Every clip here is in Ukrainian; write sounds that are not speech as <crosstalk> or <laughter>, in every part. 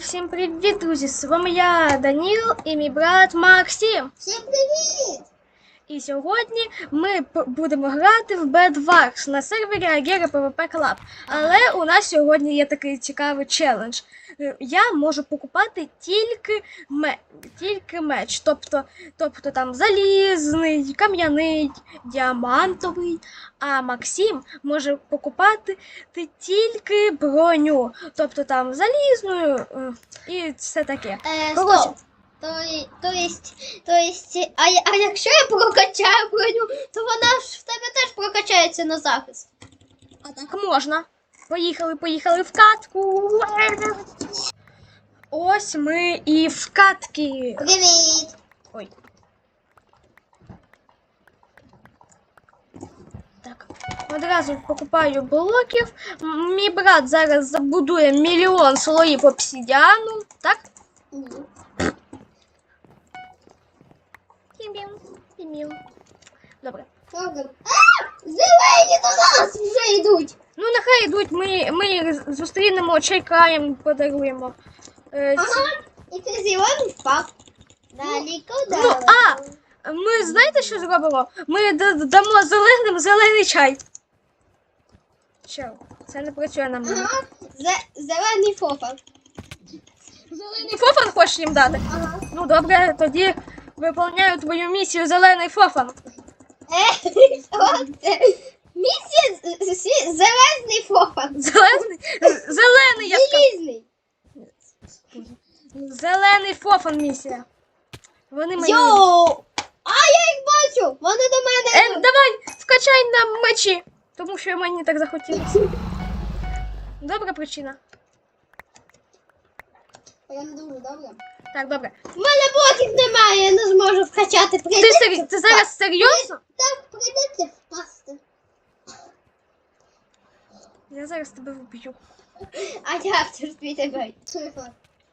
всім привіт, друзі! З вами я, Даніл, і мій брат Максим. Всім привіт! І сьогодні ми будемо грати в Bedwars на сервері Agera PvP Club. Але у нас сьогодні є такий цікавий челендж. Е, Я можу покупати тільки, ме... тільки меч. Тобто, тобто там залізний, кам'яний, діамантовий. А Максим може покупати ти- тільки броню. Тобто там залізну е, і все таке. Е, стоп. То, й- то есть, то есть, а, я- а якщо я прокачаю броню, то вона ж в тебе теж прокачається на захист. А так можна. Поїхали, поїхали в катку. Ось ми і в катки. Привіт! Ой. Так, одразу покупаю блоків. М- Мій брат зараз забудує мільйон слоїв обсидіану. Так? Тімбім, Тімбім. Добре. Добре. Зелені до нас вже йдуть! Ну, нехай йдуть, ми, ми їх зустрінемо, чайкаєм, подаруємо. Е, Ага, і ти зелений впав. Далеко, Ну, далеко. а, ми знаєте, що зробимо? Ми д- дамо зеленим зелений чай. Чел, це не працює на мене. Ага, зе- зелений фофа. Зелений фофан хочеш їм дати? Ага. Ну добре, тоді виповняю твою місію зелений фофан. Е, от це. Місія з- з- з- зелений фофа. Зелений, зелений, я. Залізний. Зелений фофан місія. Вони мені. Йоу! А я їх бачу! Вони до мене. Е, давай, вкачай на мечі, тому що мені так захотілося. Добра причина. Я не дуже добре. Так, добре. У мене блоків немає, я не зможу вкачати. Ти, Прийдеться сер... ти зараз серйозно? Так, прийдеться впасти. Я зараз тебе вб'ю. А як це ж твій тебе?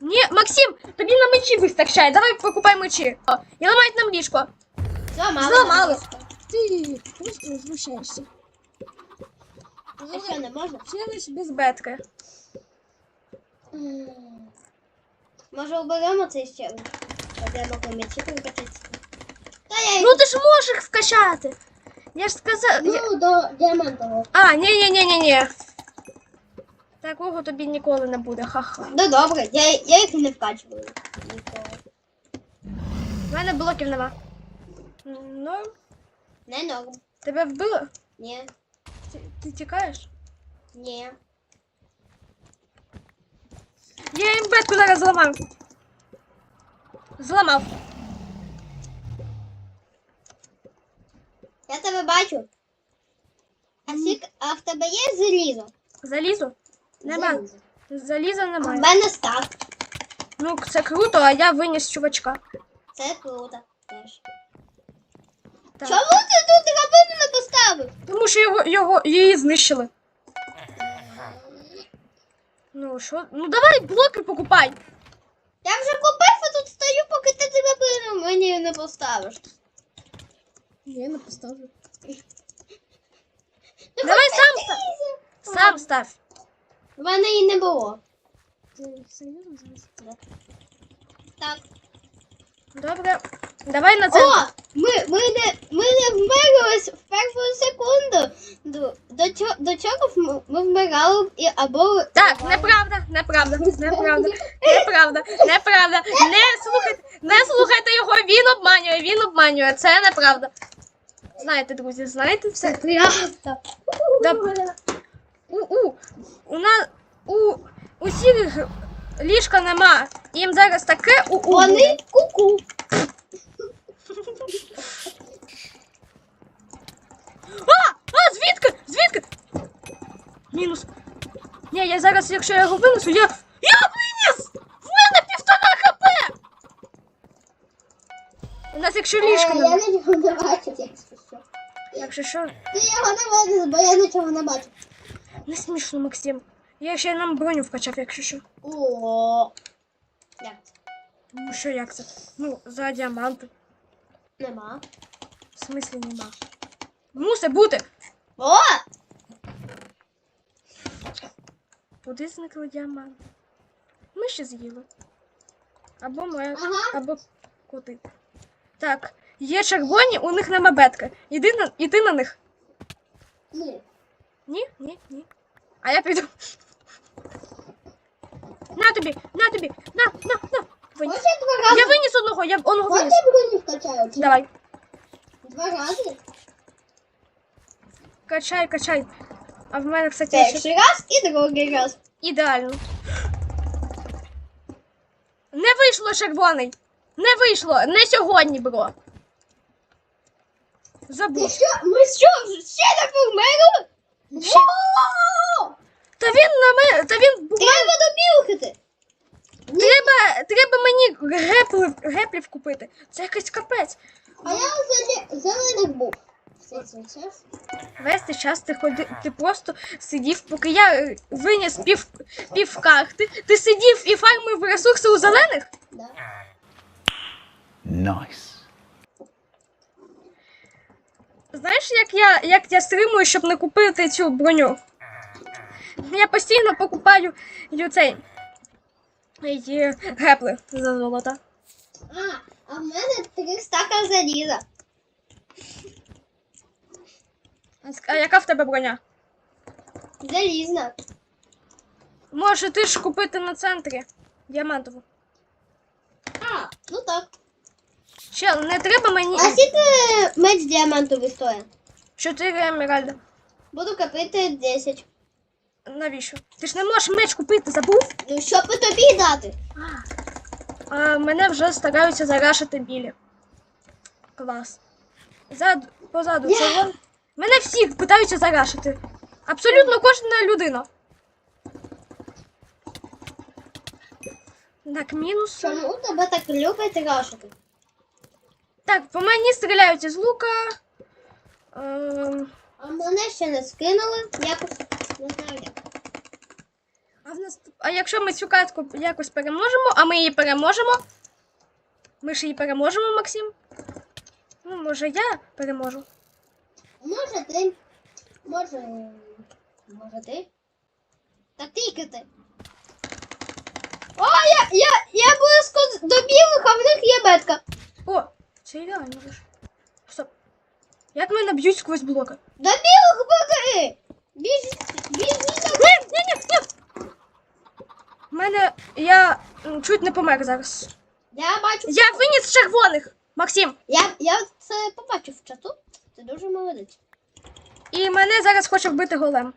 Ні, Максим, тобі на мечі вистачає. Давай покупай мечі. О, і ламають нам ліжко. Зламали. Зламали. Ти просто знущаєшся. А що, не можна? Челендж без бетки. М. Може оберемо цей ще? Прокатитися. Та я Ну ти ж можеш їх вкачати. Я ж сказав. ну, до діамантового. А, ні, ні, ні, ні, ні. Такого тобі ніколи не буде, ха-ха. Ну добре, я, я їх не вкачуваю. Ніколи. У мене блоків нема. Ну, Не норм. тебе вбило? Ні. Ти, ти тікаєш? Ні. Я їм бетку зараз зламав. Зламав. Я тебе бачу. А, сік, а в тебе є залізо? Залізу? Нема. Залізо. Заліза немає. мене стак. Ну, це круто, а я виніс чувачка. Це круто. Теж. Так. Чому ти тут драбину не поставив? Тому що його, його її знищили. Ну що? Ну давай блоки покупай. Я вже купив, а тут стою, поки ти драбину мені не поставиш. Я не поставлю. Давай сам став. Сам став. В мене її не було. Ти серйозно зараз? Так. Добре. Давай на це. О! Ми, ми не, ми не вмирились в першу секунду. До, до, чого, до чого ми, ми вмирали і або... Так, неправда, неправда, неправда, неправда, неправда. Не слухайте, не слухайте його, він обманює, він обманює. Це неправда. Знаєте, друзі, знаєте все. Правда. Добре. У, у, у нас у усіх ліжка нема. Їм зараз таке у, у Вони ку-ку. А! А, звідки? Звідки? Мінус. Ні, я зараз, якщо я його винесу, я. Я виніс! В мене півтора хп! У нас якщо ліжко Е, Я нема. нічого не бачу, якщо що. Якщо що, Ти його не винес, бо я нічого не бачу. не смішно, Максим. Я ще нам броню вкачав, якщо що. О. Як це? Ну що, як це? Ну, за діаманти. Нема. В смислі нема. Мусить бути! О! Куди зникли діаманти? Ми ще з'їли. Або ми, Ага. або коти. Так, є червоні, у них нема бетки. Іди на, іди на них. Ні. Ні, ні, ні. А я піду. На тобі, на тобі, на, на, на. Виніс. Хочеш два рази? Я виніс одного, я одного Хочеш виніс. я броню вкачаю? Давай, Два рази? качай, качай. А в мене тече. Перший раз і другий раз. Ідеально. Не вийшло червоний. Не вийшло. Не сьогодні, бро. Ти Забудь. що? Ми що? Ще не померли? Ще. Та він на мене. Та він був. Треба добігати. Треба, треба мені геплів, геплів купити. Це якийсь капець. А я зеле- зелених був. Все цей час. Весь цей час ти ходи, ти просто сидів, поки я е, виніс пів, пів карти. Ти сидів і фармив ресурси у зелених? Да. Nice. Знаєш, як я, як я стримую, щоб не купити цю броню? Я постійно покупаю цей й гепли за золото. А, а в мене три стака заліза. А яка в тебе броня? Залізна. Може, ти ж купити на центрі діамантову. А, ну так. Чел, не треба мені А скільки меч діамантовий стоїть? 4 емеральда. Буду купити 10. Навіщо? Ти ж не можеш меч купити, забув? Ну, що по тобі дати? А мене вже стараються зарашити білі. Клас. Зад, позаду Я- червон. Мене всіх питаються зарашити. Абсолютно кожна людина. Так, мінус. Чому тебе так люблять рашити? Так, по мені стріляють із лука. Ем, А мене ще не скинули. Якось не знаю. А, в нас... а якщо ми цю катку якось переможемо, а ми її переможемо. Ми ж її переможемо, Максим. Ну, може, я переможу. Може ти. Може. Може ти. Та тільки ти. О, я, я, я близько до білих, а в них є бетка. О, це ідеально. Стоп. Як мене б'ють сквозь блоки? До білих бери! Біж, біжіть Ні, ні, ні, ні. У мене. Я чуть не помер зараз. Я бачу. Я виніс червоних, Максим. Я, я це побачив в чату. Ти дуже молодець. І мене зараз хоче вбити голем.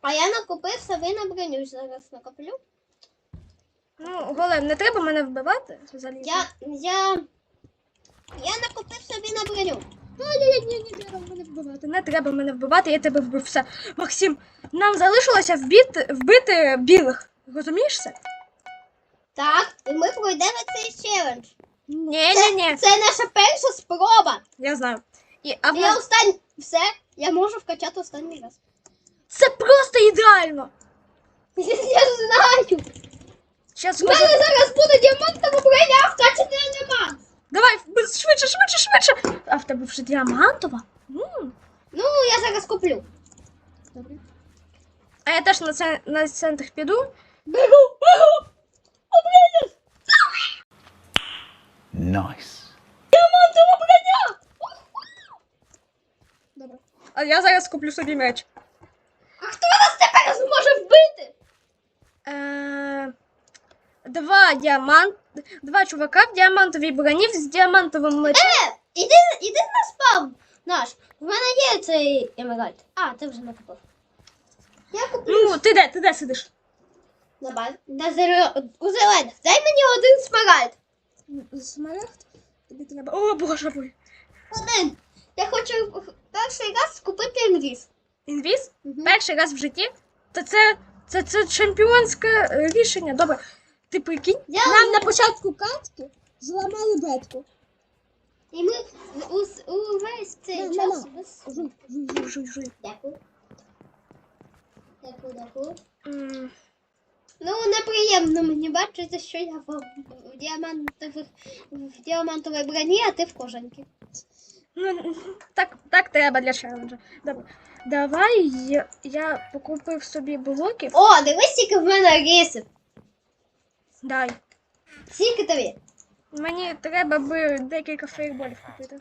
А я накупив собі на броню. Зараз накоплю. Ну, голем, не треба мене вбивати. Залізно. Я. Я. Я накупив собі на броню. Ні, ні, ні, не треба мене вбивати. Не треба мене вбивати, я тебе вбив все. Максим, нам залишилося вбити, вбити білих. Розумієш це? Так, і ми пройдемо цей челендж. Ні, ні, ні. Це наша перша спроба. Я знаю. І, а в Я нас... останній. Все, я можу вкачати останній раз. Це просто ідеально. <laughs> Я знаю. Щас У мене скажу. зараз буде діамантова броня, вкачати діамант. Давай, швидше, швидше, швидше. А в тебе вже діамантова? М. Ну, я зараз куплю. Добре. А я теж на, це, на центр піду. Беру, беру. Обрейдер. Nice. Діамантова броня. Добре. А я зараз куплю собі меч. А хто нас тепер зможе вбити? Е, два діамант. Два чувака в діамантовій броні з діамантовим мечем. Е, іди, іди на спам наш. В мене є цей емеральд. А, ти вже не купив. Я куплю Ну, ти де, ти де сидиш? на баз. На зеро... У зелених. Дай мені один смаральд. Смарагд? Тобі треба. О, боже мой. Один. Я хочу перший раз купити інвіз. Інвіз? Мгм. Перший раз в житті? Та це, це, це чемпіонське е, рішення. Добре. Ти прикинь? Я Нам на початку катки зламали бетку. І ми у, у весь цей На, на, час. на. без- Жуй, жуй, жуй, жуй, жуй. Дякую. Дякую, дякую. М, Ну, неприємно мені бачити, що я в, в, діамантових, в діамантовій броні, а ти в кожанці. Ну, так, так треба для челенджа. Добре. Давай я, я покупив собі блоків. О, дивись, скільки в мене рисів. Дай. Скільки тобі? Мені треба би декілька фейерболів купити.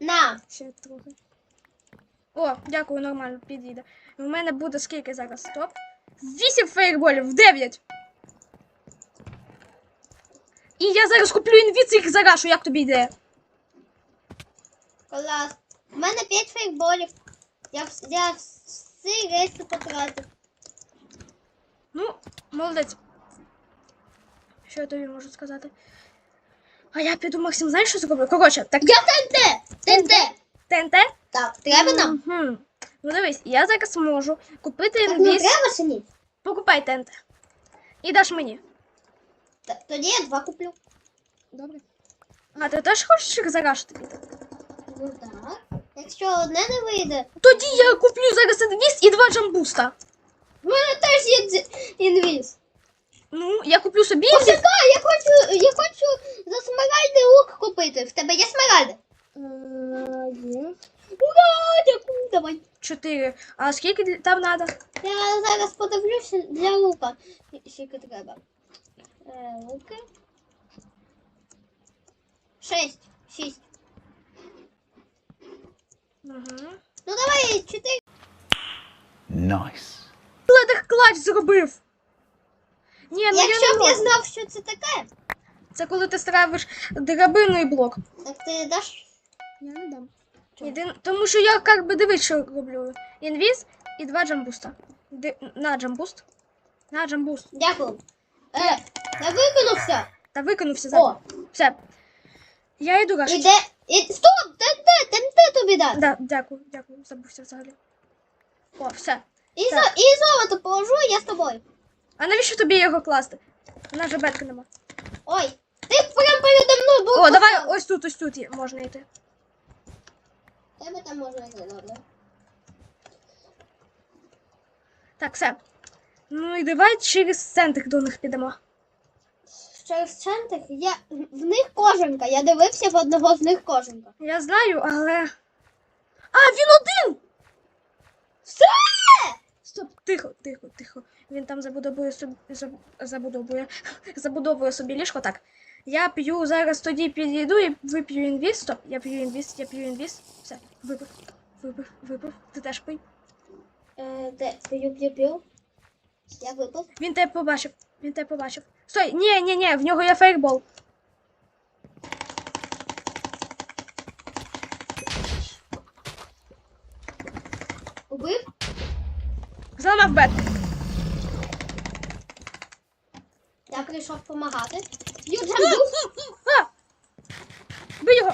На. Ще трохи. О, дякую, нормально, підійде. У мене буде скільки зараз? Стоп. Вісім фейерболів, дев'ять. І я зараз куплю інвіц їх зарашу, як тобі йде? Клас. У мене 5 фейкболів. Я, я всі рейси потратив. Ну, молодець. Що я тобі можу сказати? А я піду, Максим, знаєш, що зроблю? Коротше, так Я ТНТ! ТНТ! ТНТ? Так, треба нам? Мгм. Ну дивись, я зараз можу купити Так, ну інвіз. треба чи ні? Покупай ТНТ. І даш мені. Т- Тоді я два куплю. Добре. А ти теж хочеш їх зарашити? Ну так. Якщо одне не вийде. Тоді я куплю зараз інвіз і два джамбуста. В мене теж є дз- інвіз. Ну, я куплю собі. Почекай, я хочу, я хочу за смаральний лук купити. В тебе є смаральди? Є. Ура, дякую, давай. Чотири. А скільки там треба? Я зараз подивлюся для лука. Скільки треба. Е, луки. Шесть. Шість. Угу. Ну давай, чотири. Nice. Ледих клач зробив. Ні, ну Якщо я б не я можу. знав, що це таке, Це коли ти ставиш драбину і блок. так ти даш. Я не дам. Єдин... Тому що я як би дивись, що роблю. Інвіз і два джамбуста. Ди... На джамбуст. На джамбуст. Дякую. Е, я виконався. Та викинувся зараз. О, Все. Я йду рашити. іде. І... Стоп! ТНТ, ТНТ тобі дати. Да, дякую, дякую, забувся взагалі. О, все. І, зо... і золото положу, я з тобою. А навіщо тобі його класти? У нас же бетки нема. Ой, ти прям передо мною був. О, давай ось тут, ось тут є- можна йти. Тебе там можна йти, добре. Так, все. Ну і давай через центр до них підемо. Через центр я в них кожанка. Я дивився в одного з них кожанка. Я знаю, але. А, він один! Все! Стоп, тихо, тихо, тихо. Він там забудовує собі заб- забудовує, <laughs> забудовує собі ліжко. Так. Я п'ю зараз тоді підійду і вип'ю інвіз. Стоп, я п'ю інвіз, я п'ю інвіз. Все, випив, випив, випив. Ти теж пий. Е, де? П'ю, п'ю, п'ю. Я випив. Він тебе побачив. Він тебе побачив. Стой, ні, ні, ні, в нього є фейкбол. Убив? Заламав бет. Я прийшов допомагати. Юджан дух! Бий його!